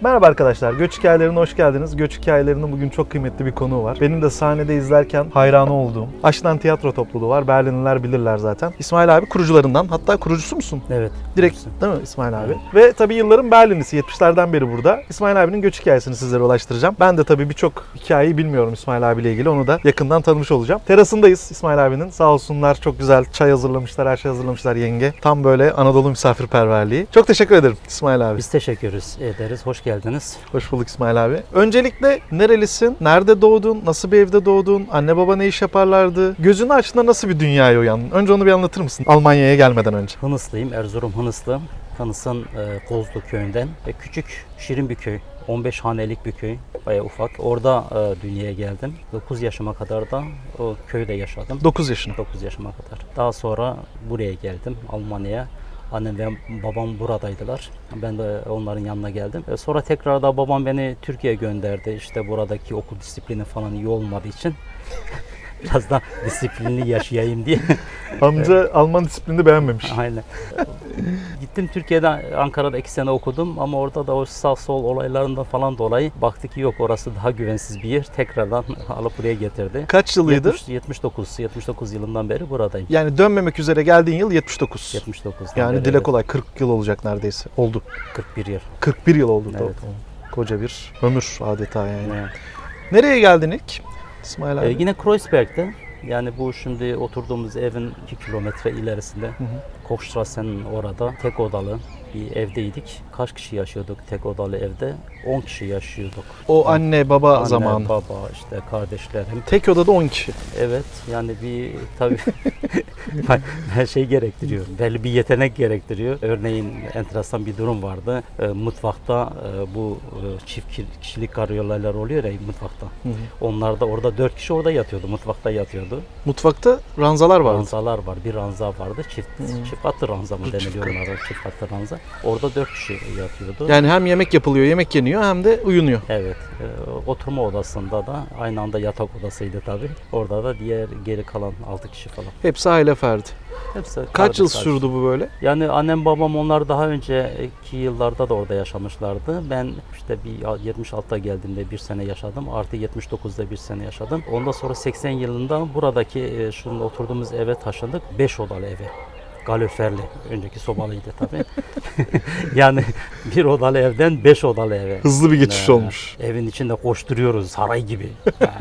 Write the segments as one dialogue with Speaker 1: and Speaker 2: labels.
Speaker 1: Merhaba arkadaşlar, Göç Hikayelerine hoş geldiniz. Göç Hikayelerinin bugün çok kıymetli bir konuğu var. Benim de sahnede izlerken hayranı olduğum Aşınan Tiyatro Topluluğu var. Berlinliler bilirler zaten. İsmail abi kurucularından, hatta kurucusu musun?
Speaker 2: Evet.
Speaker 1: Direkt değil mi İsmail abi? Ve tabii yılların Berlinlisi, 70'lerden beri burada. İsmail abinin göç hikayesini sizlere ulaştıracağım. Ben de tabii birçok hikayeyi bilmiyorum İsmail abiyle ilgili. Onu da yakından tanımış olacağım. Terasındayız İsmail abinin. Sağ olsunlar çok güzel çay hazırlamışlar, her şey hazırlamışlar yenge. Tam böyle Anadolu misafirperverliği. Çok teşekkür ederim İsmail abi.
Speaker 2: Biz teşekkür ederiz. Hoş geldiniz.
Speaker 1: Hoş bulduk İsmail abi. Öncelikle nerelisin? Nerede doğdun? Nasıl bir evde doğdun? Anne baba ne iş yaparlardı? Gözünü açtığında nasıl bir dünyaya uyandın? Önce onu bir anlatır mısın? Almanya'ya gelmeden önce.
Speaker 2: Hınıslıyım. Erzurum Hınıslı. Hınıs'ın e, Kozlu köyünden. E, küçük, şirin bir köy. 15 hanelik bir köy. Baya ufak. Orada e, dünyaya geldim. 9 yaşıma kadar da o köyde yaşadım.
Speaker 1: 9 yaşında.
Speaker 2: 9 yaşıma kadar. Daha sonra buraya geldim Almanya'ya. Annem ve babam buradaydılar. Ben de onların yanına geldim. E, Sonra tekrar da babam beni Türkiye'ye gönderdi. İşte buradaki okul disiplini falan iyi olmadığı için biraz da disiplinli yaşayayım diye.
Speaker 1: Amca Alman disiplinini beğenmemiş.
Speaker 2: Aynen. Gittim Türkiye'de Ankara'da iki sene okudum ama orada da o sağ sol olaylarından falan dolayı baktık ki yok orası daha güvensiz bir yer. Tekrardan alıp buraya getirdi.
Speaker 1: Kaç yılıydı?
Speaker 2: 70, 79 79 yılından beri buradayım.
Speaker 1: Yani dönmemek üzere geldiğin yıl 79.
Speaker 2: 79.
Speaker 1: Yani dile kolay 40 yıl olacak neredeyse. Oldu.
Speaker 2: 41 yıl.
Speaker 1: 41 yıl oldu.
Speaker 2: Evet.
Speaker 1: Tamam. Koca bir ömür adeta yani.
Speaker 2: Evet.
Speaker 1: Nereye geldin ilk? İsmail abi.
Speaker 2: Ee, yine Kreuzberg'de yani bu şimdi oturduğumuz evin 2 kilometre ilerisinde. Kochstrasse'nin orada tek odalı bir evdeydik. Kaç kişi yaşıyorduk tek odalı evde? 10 kişi yaşıyorduk.
Speaker 1: o anne baba
Speaker 2: Anne,
Speaker 1: zamanı.
Speaker 2: baba, işte kardeşlerim.
Speaker 1: Tek odada 10 kişi.
Speaker 2: Evet yani bir tabii her şey gerektiriyor. Belli bir yetenek gerektiriyor. Örneğin enteresan bir durum vardı. Ee, mutfakta e, bu e, çift ki- kişilik karyolaylar oluyor ya mutfakta.
Speaker 1: Hı hı.
Speaker 2: Onlar da orada dört kişi orada yatıyordu. Mutfakta yatıyordu.
Speaker 1: Mutfakta ranzalar vardı.
Speaker 2: Ranzalar var. Bir ranza vardı. Çift çift katlı ranza mı deniliyor onlara? Çift katlı ranza. Orada dört kişi yatıyordu.
Speaker 1: Yani hem yemek yapılıyor, yemek yeniyor hem de uyunuyor.
Speaker 2: Evet. e, oturma odasında da aynı anda yatak odasıydı tabii. Orada da diğer geri kalan altı kişi falan.
Speaker 1: Hepsi aile ferdi.
Speaker 2: Hepsi
Speaker 1: Kaç yıl
Speaker 2: kardeş
Speaker 1: sürdü bu böyle?
Speaker 2: Yani annem babam onlar daha önceki yıllarda da orada yaşamışlardı. Ben işte bir 76'da geldiğimde bir sene yaşadım. Artı 79'da bir sene yaşadım. Ondan sonra 80 yılında buradaki e, şunun oturduğumuz eve taşındık. 5 odalı eve. Kaloriferli. Önceki sobalıydı tabii. yani bir odalı evden 5 odalı eve.
Speaker 1: Hızlı bir geçiş
Speaker 2: Ee,
Speaker 1: olmuş.
Speaker 2: Evin içinde koşturuyoruz saray gibi. Yani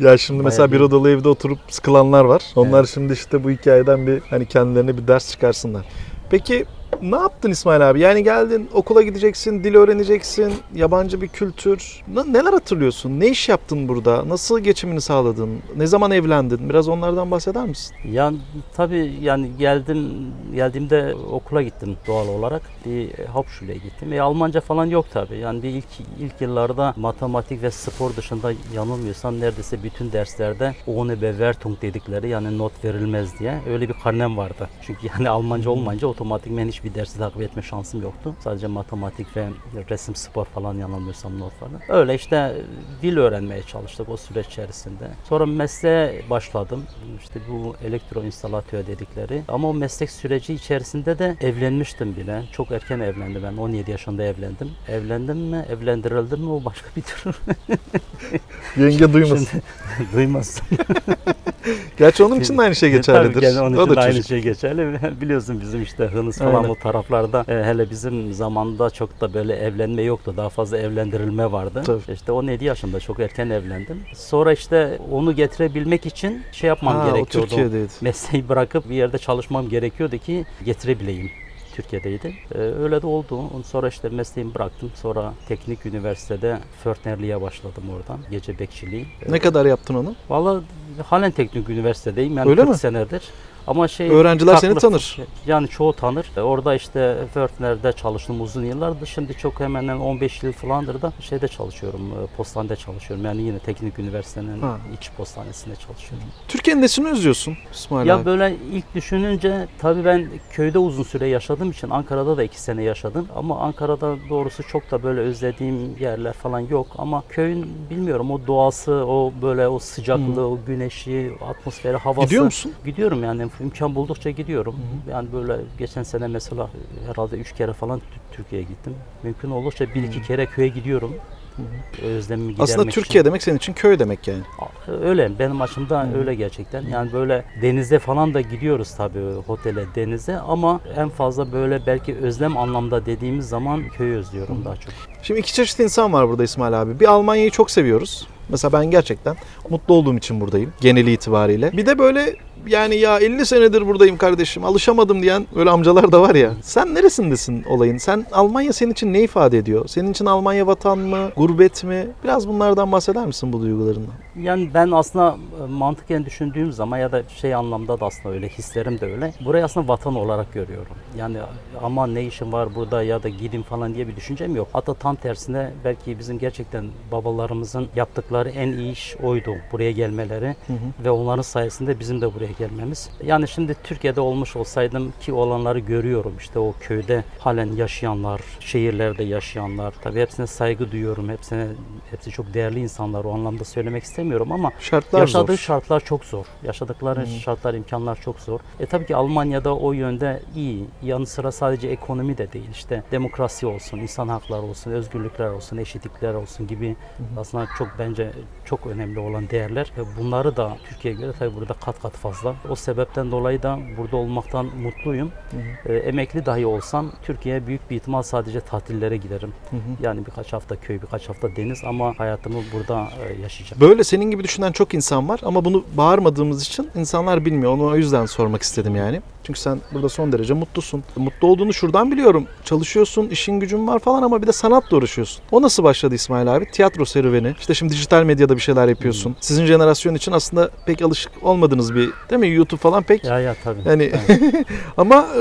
Speaker 1: Ya şimdi mesela
Speaker 2: bayağı
Speaker 1: bir- odalı evde oturup sıkılanlar var. Onlar
Speaker 2: Evet.
Speaker 1: şimdi işte bu hikayeden bir hani kendilerine bir ders çıkarsınlar. Peki ne yaptın İsmail abi? Yani geldin okula gideceksin, dil öğreneceksin, yabancı bir kültür. Ne- Neler hatırlıyorsun? Ne iş yaptın burada? Nasıl geçimini sağladın? Ne zaman evlendin? Biraz onlardan bahseder misin?
Speaker 2: Yani tabii yani geldim geldiğimde okula gittim doğal olarak. Bir Hauptschule gittim. E, Almanca falan yok tabii. Yani bir ilk ilk yıllarda matematik ve spor dışında yanılmıyorsam neredeyse bütün derslerde ohne Bewertung dedikleri yani not verilmez diye öyle bir karnem vardı. Çünkü yani Almanca olmayınca otomatikmen hiçbir dersi takip etme şansım yoktu. Sadece matematik ve resim spor falan yanılmıyorsam not vardı. Öyle işte dil öğrenmeye çalıştık o süreç içerisinde. Sonra mesleğe başladım. İşte bu elektro instalatör dedikleri. Ama o meslek süreci içerisinde de evlenmiştim bile. Çok erken evlendim ben. 17 yaşında evlendim. Evlendim mi, evlendirildim mi o başka bir tür.
Speaker 1: Yenge duymasın.
Speaker 2: Şimdi duymazsın.
Speaker 1: Gerçi onun için de aynı şey
Speaker 2: Tabii
Speaker 1: geçerlidir.
Speaker 2: gene onun
Speaker 1: o
Speaker 2: için
Speaker 1: da
Speaker 2: de aynı
Speaker 1: çocuk.
Speaker 2: şey geçerli. Biliyorsun bizim işte Hınıs falan
Speaker 1: Aynen.
Speaker 2: o taraflarda e, hele bizim zamanda çok da böyle evlenme yoktu. Daha fazla evlendirilme vardı.
Speaker 1: Tabii.
Speaker 2: İşte 17 yaşında çok erken evlendim. Sonra işte onu getirebilmek için şey yapmam
Speaker 1: Ha, o
Speaker 2: gerekiyordu.
Speaker 1: Türkiye'deydi.
Speaker 2: Mesleği bırakıp bir yerde çalışmam gerekiyordu ki getirebileyim. Türkiye'deydi. Ee, öyle de oldu. Ondan sonra işte mesleğimi bıraktım. Sonra teknik üniversitede Förtnerliğe başladım oradan. Gece bekçiliği.
Speaker 1: Ne kadar yaptın onu?
Speaker 2: Valla halen teknik üniversitedeyim. Yani
Speaker 1: Öyle
Speaker 2: 40
Speaker 1: mi?
Speaker 2: senedir. Ama şey
Speaker 1: Öğrenciler seni
Speaker 2: farklı-
Speaker 1: tanır.
Speaker 2: Yani çoğu tanır. Orada işte Förtner'de çalıştım uzun yıllardır. Şimdi çok hemen hemen 15 yıl falandır da şeyde çalışıyorum. e, Postanede çalışıyorum. Yani yine teknik üniversitenin
Speaker 1: Ha.
Speaker 2: iç postanesinde çalışıyorum.
Speaker 1: Türkiye'nin nesini özlüyorsun İsmail
Speaker 2: Ya
Speaker 1: abi?
Speaker 2: böyle ilk düşününce tabii ben köyde uzun süre yaşadığım için Ankara'da da iki sene yaşadım. Ama Ankara'da doğrusu çok da böyle özlediğim yerler falan yok. Ama köyün bilmiyorum o doğası, o böyle o sıcaklığı, o güneşi, atmosferi, havası.
Speaker 1: Gidiyor musun?
Speaker 2: Gidiyorum yani imkan buldukça gidiyorum. Yani böyle geçen sene mesela herhalde üç kere falan Tü- Türkiye'ye gittim. Mümkün oldukça bir iki kere köye gidiyorum. Özlemimi gidermek
Speaker 1: Aslında
Speaker 2: için.
Speaker 1: Türkiye demek senin için köy demek yani.
Speaker 2: Öyle benim açımdan öyle gerçekten. Yani böyle denize falan da gidiyoruz tabii otele denize ama en fazla böyle belki özlem anlamda dediğimiz zaman köyü özlüyorum daha çok.
Speaker 1: Şimdi iki çeşit insan var burada İsmail abi. Bir Almanya'yı çok seviyoruz. Mesela ben gerçekten mutlu olduğum için buradayım geneli itibariyle. Bir de böyle yani ya 50 senedir buradayım kardeşim alışamadım diyen böyle amcalar da var ya. Sen neresindesin olayın? Sen Almanya senin için ne ifade ediyor? Senin için Almanya vatan mı, gurbet mi? Biraz bunlardan bahseder misin bu duygularından?
Speaker 2: Yani ben aslında mantıken düşündüğüm zaman ya da şey anlamda da aslında öyle hislerim de öyle. Burayı aslında vatan olarak görüyorum. Yani aman ne işim var burada ya da gidin falan diye bir düşüncem yok. Hatta tam tersine belki bizim gerçekten babalarımızın yaptıkları en iyi iş oydu. Buraya gelmeleri ve onların sayesinde bizim de buraya gelmemiz. Yani şimdi Türkiye'de olmuş olsaydım ki olanları görüyorum. İşte o köyde halen yaşayanlar, şehirlerde yaşayanlar. Tabii hepsine saygı duyuyorum. Hepsine hepsi çok değerli insanlar. O anlamda söylemek istemiyorum ama
Speaker 1: Şartlar
Speaker 2: Yaşadığı
Speaker 1: zor.
Speaker 2: Şartlar çok zor. Yaşadıkları şartlar, imkanlar çok zor. E tabii ki Almanya'da o yönde iyi. Yanı sıra sadece ekonomi de değil. İşte demokrasi olsun, insan hakları olsun, özgürlükler olsun, eşitlikler olsun gibi aslında çok bence çok önemli olan değerler. Ve bunları da Türkiye'ye göre tabii burada kat kat fazla. O sebepten dolayı da burada olmaktan mutluyum. E, emekli dahi olsam Türkiye'ye büyük bir ihtimal sadece tatillere giderim. Yani birkaç hafta köy, birkaç hafta deniz ama hayatımı burada e, yaşayacağım.
Speaker 1: Böyle senin gibi düşünen çok insan var ama bunu bağırmadığımız için insanlar bilmiyor. Onu o yüzden sormak istedim yani. Çünkü sen burada son derece mutlusun. Mutlu olduğunu şuradan biliyorum. Çalışıyorsun, işin gücün var falan ama bir de sanatla uğraşıyorsun. O nasıl başladı İsmail abi? Tiyatro serüveni. İşte şimdi dijital medyada bir şeyler yapıyorsun. Sizin jenerasyon için aslında pek alışık olmadığınız bir değil mi? YouTube falan pek
Speaker 2: Ya ya tabii.
Speaker 1: yani ama e,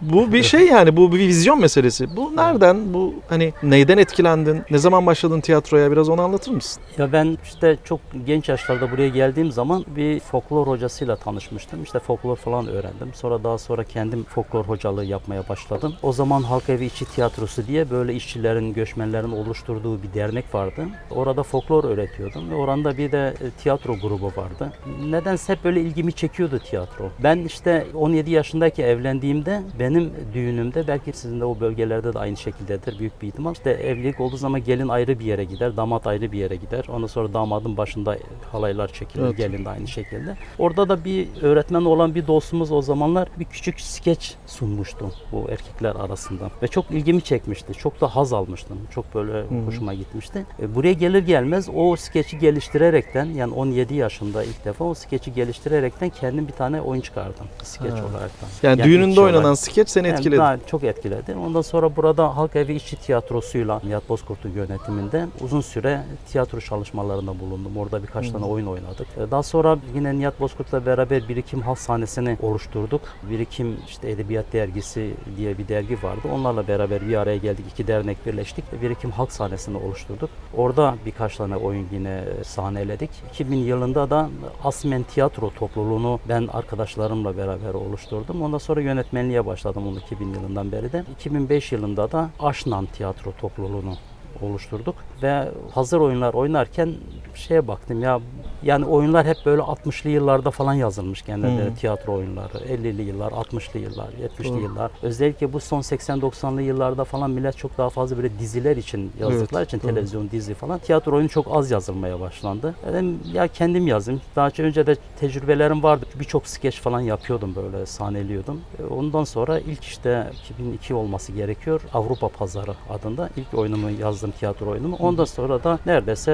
Speaker 1: bu bir şey yani bu bir vizyon meselesi. Bu nereden? Bu hani neyden etkilendin? Ne zaman başladın tiyatroya? Biraz onu anlatır mısın?
Speaker 2: Ya ben işte çok genç yaşlarda buraya geldiğim zaman bir folklor hocasıyla tanışmıştım. İşte folklor falan öğrendim. Sonra daha sonra kendim folklor hocalığı yapmaya başladım. O zaman Halk Evi İşçi Tiyatrosu diye böyle işçilerin, göçmenlerin oluşturduğu bir dernek vardı. Orada folklor öğretiyordum ve oranda bir de e, tiyatro grubu vardı. Nedense hep böyle ilgimi çekiyordu tiyatro. Ben işte 17 yaşındaki evlendiğimde benim düğünümde belki sizin de o bölgelerde de aynı şekildedir büyük bir ihtimal. İşte evlilik olduğu zaman gelin ayrı bir yere gider, damat ayrı bir yere gider. Ondan sonra damadın başında halaylar çekilir,
Speaker 1: Evet.
Speaker 2: gelin de aynı şekilde. Orada da bir öğretmen olan bir dostumuz o zamanlar bir küçük skeç sunmuştu bu erkekler arasında. Ve çok ilgimi çekmişti. Çok da haz almıştım. Çok böyle hoşuma gitmişti. E, Buraya gelir gelmez o skeçi geliştirerekten yani 17 yaşında ilk defa o skeçi geliştirerekten kendim bir tane oyun çıkardım. Skeç
Speaker 1: Ha.
Speaker 2: olaraktan.
Speaker 1: Yani,
Speaker 2: Yani
Speaker 1: düğününde
Speaker 2: işçi olarak.
Speaker 1: oynanan skeç seni
Speaker 2: Yani
Speaker 1: etkiledi.
Speaker 2: daha çok etkiledi. Ondan sonra burada Halk Evi İşçi Tiyatrosu'yla Nihat Bozkurt'un yönetiminde uzun süre tiyatro çalışmalarında bulundum. Orada birkaç tane oyun oynadık. Ee, Daha sonra yine Nihat Bozkurt'la beraber Birikim Halk Sahnesi'ni oluşturduk. Birikim işte Edebiyat Dergisi diye bir dergi vardı. Onlarla beraber bir araya geldik. iki dernek birleştik. Birikim Halk Sahnesi'ni oluşturduk. Orada birkaç tane oyun yine sahneledik. 2000 yılında da Asmen Tiyatro topluluğunu ben arkadaşlarımla beraber oluşturdum. Ondan sonra yönetmenliğe başladım onu 2000 yılından beri de. 2005 yılında da Aşnan Tiyatro topluluğunu oluşturduk ve hazır oyunlar oynarken şeye baktım ya yani oyunlar hep böyle 60'lı yıllarda falan yazılmış genelde
Speaker 1: Hmm.
Speaker 2: tiyatro oyunları 50'li yıllar 60'lı yıllar 70'li
Speaker 1: Doğru.
Speaker 2: yıllar özellikle bu son 80-90'lı yıllarda falan millet çok daha fazla böyle diziler için yazdıkları
Speaker 1: Evet,
Speaker 2: için
Speaker 1: doğru.
Speaker 2: televizyon dizi falan tiyatro oyunu çok az yazılmaya başlandı. Dedim ya kendim yazayım. Daha önce de tecrübelerim vardı. Birçok skeç falan yapıyordum böyle sahneliyordum. E, Ondan sonra ilk işte 2002 olması gerekiyor. Avrupa Pazarı adında ilk oyunumu yazdım tiyatro oyunumu. Ondan sonra da neredeyse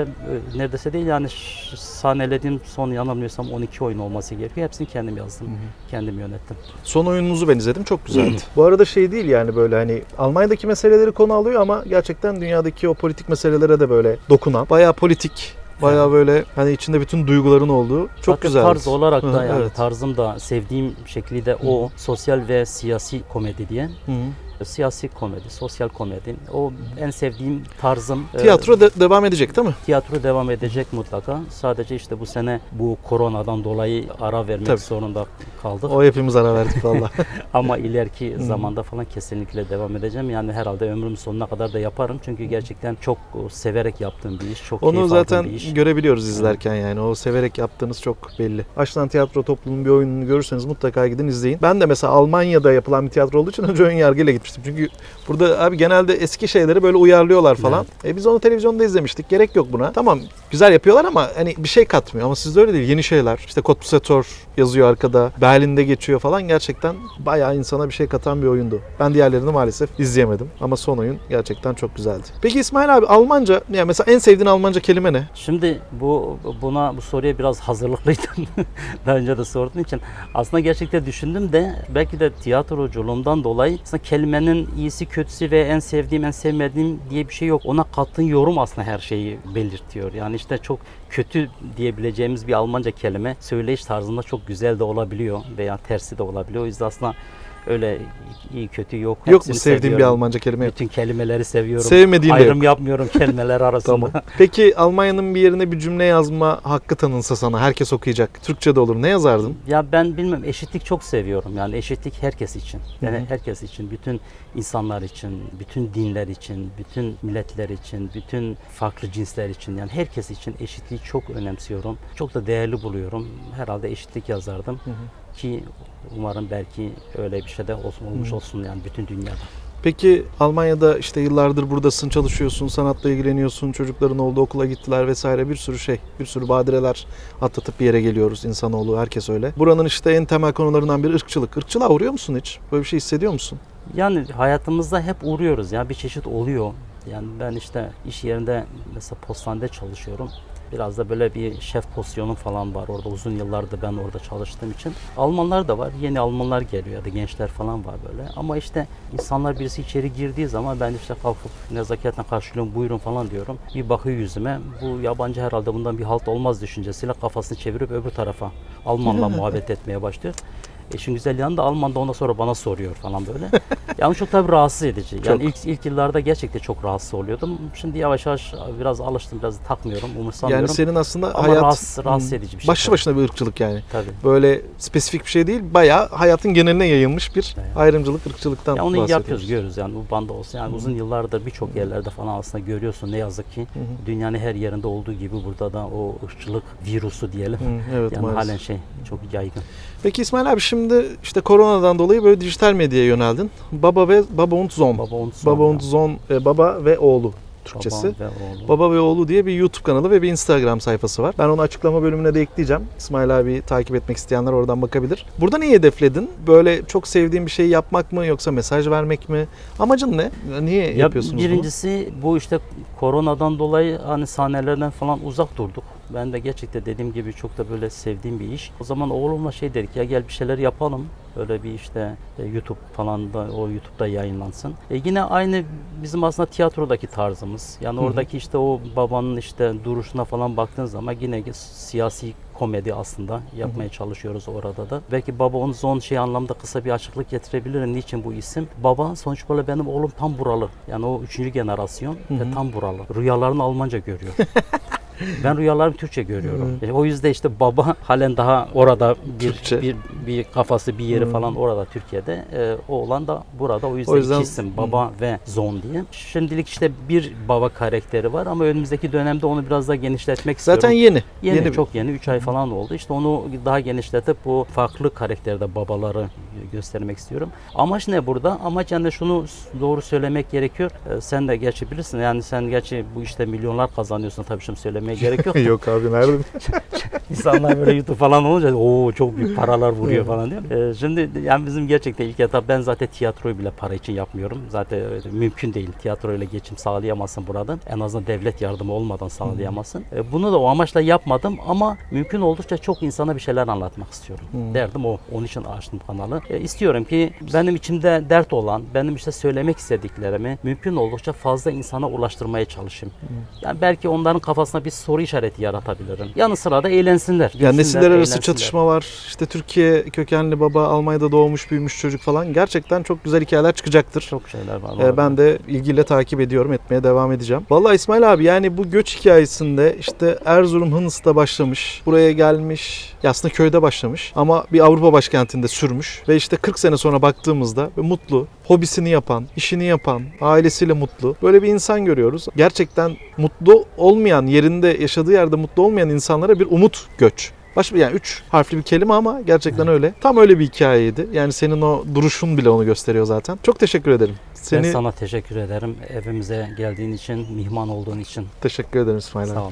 Speaker 2: e, neredeyse değil yani sahnelediğim son yanılmıyorsam 12 oyun olması gerekiyor. Hepsini kendim yazdım. Kendim yönettim.
Speaker 1: Son oyununuzu ben izledim. Çok güzeldi. Bu arada şey değil yani böyle hani Almanya'daki meseleleri konu alıyor ama gerçekten dünyadaki o politik meselelere de böyle dokunan, bayağı politik, bayağı böyle hani içinde bütün duyguların olduğu çok güzel.
Speaker 2: tarz olarak da yani
Speaker 1: evet.
Speaker 2: tarzım da sevdiğim şekli de o sosyal ve siyasi komedi diye.
Speaker 1: Hı hı.
Speaker 2: Siyasi komedi, sosyal komedi. O en sevdiğim tarzım. Ee,
Speaker 1: Tiyatro de- devam edecek değil mi?
Speaker 2: tiyatro devam edecek mutlaka. Sadece işte bu sene bu koronadan dolayı ara vermek
Speaker 1: Tabii.
Speaker 2: zorunda kaldık.
Speaker 1: O hepimiz ara verdik valla.
Speaker 2: Ama ileriki zamanda falan kesinlikle devam edeceğim. Yani herhalde ömrüm sonuna kadar da yaparım. Çünkü gerçekten çok e, severek yaptığım bir iş. Çok keyif
Speaker 1: Onu
Speaker 2: aldığım
Speaker 1: zaten
Speaker 2: bir iş.
Speaker 1: görebiliyoruz izlerken yani. O severek yaptığınız çok belli. Açılan tiyatro topluluğunun bir oyununu görürseniz mutlaka gidin izleyin. Ben de mesela Almanya'da yapılan bir tiyatro olduğu için önce ön yargıyla gitmiştim. Çünkü burada abi genelde eski şeyleri böyle uyarlıyorlar falan. E biz onu televizyonda izlemiştik. Gerek yok buna. Tamam güzel yapıyorlar ama hani bir şey katmıyor. Ama sizde öyle değil. Yeni şeyler. İşte Kompozitor yazıyor arkada. Berlin'de geçiyor falan. Gerçekten bayağı insana bir şey katan bir oyundu. Ben diğerlerini maalesef izleyemedim. Ama son oyun gerçekten çok güzeldi. Peki İsmail abi Almanca, yani mesela en sevdiğin Almanca kelime ne?
Speaker 2: Şimdi bu buna bu soruya biraz hazırlıklıydım. Daha önce de sorduğun için. Aslında gerçekten düşündüm de belki de tiyatroculuğumdan dolayı aslında kelimenin iyisi kötüsü ve en sevdiğim en sevmediğim diye bir şey yok. Ona kattığın yorum aslında her şeyi belirtiyor. Yani işte çok kötü diyebileceğimiz bir Almanca kelime söyleyiş tarzında çok güzel de olabiliyor veya tersi de olabiliyor. O yüzden aslında öyle iyi kötü yok.
Speaker 1: Yok mu sevdiğin bir
Speaker 2: seviyorum.
Speaker 1: Almanca kelime? yok?
Speaker 2: Bütün kelimeleri seviyorum.
Speaker 1: Sevmediğin de
Speaker 2: Ayrım
Speaker 1: yok.
Speaker 2: yapmıyorum kelimeler arasında.
Speaker 1: Tamam. Peki Almanya'nın bir yerine bir cümle yazma hakkı tanınsa sana, herkes okuyacak. Türkçe de olur. Ne yazardın?
Speaker 2: Ya ben bilmem eşitlik çok seviyorum. Yani eşitlik herkes için. Yani
Speaker 1: Hı hı.
Speaker 2: herkes için, bütün insanlar için, bütün dinler için, bütün milletler için, bütün farklı cinsler için yani herkes için eşitliği çok önemsiyorum. Çok da değerli buluyorum. Herhalde eşitlik yazardım ki umarım belki öyle bir şey de olsun, olmuş olsun yani bütün dünyada.
Speaker 1: Peki Almanya'da işte yıllardır buradasın, çalışıyorsun, sanatla ilgileniyorsun, çocukların olduğu okula gittiler vesaire bir sürü şey, bir sürü badireler atlatıp bir yere geliyoruz insanoğlu, herkes öyle. Buranın işte en temel konularından biri ırkçılık. Irkçılığa uğruyor musun hiç? Böyle bir şey hissediyor musun?
Speaker 2: Yani hayatımızda hep uğruyoruz ya bir çeşit oluyor. Yani ben işte iş yerinde mesela postanede çalışıyorum. Biraz da böyle bir şef pozisyonum falan var orada uzun yıllardır ben orada çalıştığım için. Almanlar da var. Yeni Almanlar geliyor ya da gençler falan var böyle. Ama işte insanlar birisi içeri girdiği zaman ben işte kalkıp nezaketle karşılıyorum buyurun falan diyorum. Bir bakıyor yüzüme. Bu yabancı herhalde bundan bir halt olmaz düşüncesiyle kafasını çevirip öbür tarafa Almanla muhabbet etmeye başlıyor. İşin güzel yanı da Alman da ondan sonra bana soruyor falan böyle. yani çok tabii rahatsız edici. Yani
Speaker 1: Çok.
Speaker 2: ilk ilk yıllarda gerçekten çok rahatsız oluyordum. Şimdi yavaş yavaş biraz alıştım, biraz takmıyorum, umursamıyorum.
Speaker 1: Yani senin aslında
Speaker 2: Ama
Speaker 1: hayat
Speaker 2: rahatsız- rahatsız edici bir şey
Speaker 1: Başlı başına bir ırkçılık yani.
Speaker 2: Tabii.
Speaker 1: Böyle spesifik bir şey değil, bayağı hayatın geneline yayılmış bir
Speaker 2: Evet.
Speaker 1: ayrımcılık, ırkçılıktan
Speaker 2: Ya onu yapıyoruz, görüyoruz yani bu banda olsun. Yani uzun yıllardır birçok yerlerde falan aslında görüyorsun ne yazık ki. Dünyanın her yerinde olduğu gibi burada da o ırkçılık virüsü diyelim.
Speaker 1: Hı, evet
Speaker 2: yani
Speaker 1: maalesef.
Speaker 2: halen şey çok yaygın.
Speaker 1: Peki İsmail abi şimdi işte koronadan dolayı böyle dijital medyaya yöneldin. Baba ve Baba und Sohn.
Speaker 2: Baba onu sonra-
Speaker 1: Baba und Sohn, e, baba ve oğlu Türkçesi.
Speaker 2: Babam ve oğlum.
Speaker 1: Baba ve oğlu diye bir YouTube kanalı ve bir Instagram sayfası var. Ben onu açıklama bölümüne de ekleyeceğim. İsmail abi takip etmek isteyenler oradan bakabilir. Burada neyi hedefledin? Böyle çok sevdiğin bir şeyi yapmak mı yoksa mesaj vermek mi? Amacın ne? Niye
Speaker 2: Ya
Speaker 1: yapıyorsunuz
Speaker 2: birincisi bu işte koronadan dolayı hani sahnelerden falan uzak durduk. Ben de gerçekten dediğim gibi çok da böyle sevdiğim bir iş. O zaman oğlumla şey dedik ya gel bir şeyler yapalım. Böyle bir işte e, YouTube falan da o YouTube'da yayınlansın. E yine aynı bizim aslında tiyatrodaki tarzımız. Yani oradaki işte o babanın işte duruşuna falan baktığın zaman yine siyasi komedi aslında yapmaya çalışıyoruz orada da. Belki baba onu son şey anlamda kısa bir açıklık getirebilirim. Niçin bu isim? Baba sonuç böyle benim oğlum tam buralı. Yani o üçüncü generasyon ve tam buralı. Rüyalarını Almanca görüyor. Ben rüyalarımı Türkçe görüyorum. E, o yüzden işte baba halen daha orada bir
Speaker 1: Türkçe.
Speaker 2: bir bir kafası bir yeri falan orada Türkiye'de. E, oğlan da burada. O yüzden,
Speaker 1: O yüzden-
Speaker 2: iki isim baba ve zon diye. Şimdilik işte bir baba karakteri var ama önümüzdeki dönemde onu biraz daha genişletmek istiyorum.
Speaker 1: Zaten yeni.
Speaker 2: Yeni,
Speaker 1: bir-
Speaker 2: çok yeni 3 ay falan oldu. İşte onu daha genişletip bu farklı karakterde babaları göstermek istiyorum. Amaç ne burada? Amaç yani şunu doğru söylemek gerekiyor. Ee, Sen de gerçi bilirsin yani sen gerçi bu işte milyonlar kazanıyorsun tabii şimdi söylemeye gerek yok.
Speaker 1: Yok abi nerede?
Speaker 2: İnsanlar böyle YouTube falan olunca o çok büyük paralar vuruyor falan diyor. Ee, şimdi yani bizim gerçekten ilk etap ben zaten tiyatroyu bile para için yapmıyorum. Zaten mümkün değil. Tiyatroyla geçim sağlayamazsın burada. En azından devlet yardımı olmadan sağlayamazsın. Ee, bunu da o amaçla yapmadım ama mümkün oldukça çok insana bir şeyler anlatmak istiyorum. Derdim o. Onun için açtım kanalı. E, istiyorum ki benim içimde dert olan, benim işte söylemek istediklerimi mümkün oldukça fazla insana ulaştırmaya çalışayım. Yani belki onların kafasına bir soru işareti yaratabilirim. Yanı sıra da eğlensinler.
Speaker 1: Yani nesiller arası çatışma var. İşte Türkiye kökenli baba Almanya'da doğmuş büyümüş çocuk falan. Gerçekten çok güzel hikayeler çıkacaktır.
Speaker 2: Çok şeyler var.
Speaker 1: Ee, ben de ilgiyle takip ediyorum, etmeye devam edeceğim. Vallahi İsmail abi yani bu göç hikayesinde işte Erzurum Hınıs'ta başlamış, buraya gelmiş, ya aslında köyde başlamış ama bir Avrupa başkentinde sürmüş ve işte 40 sene sonra baktığımızda ve mutlu, hobisini yapan, işini yapan, ailesiyle mutlu. Böyle bir insan görüyoruz. Gerçekten mutlu olmayan, yerinde yaşadığı yerde mutlu olmayan insanlara bir umut göç. Baş, yani üç harfli bir kelime ama gerçekten öyle. Tam öyle bir hikayeydi. Yani senin o duruşun bile onu gösteriyor zaten. Çok teşekkür ederim. Seni
Speaker 2: Ben sana teşekkür ederim. Evimize geldiğin için, mihman olduğun için.
Speaker 1: teşekkür ederim İsmail.
Speaker 2: Sağ ol.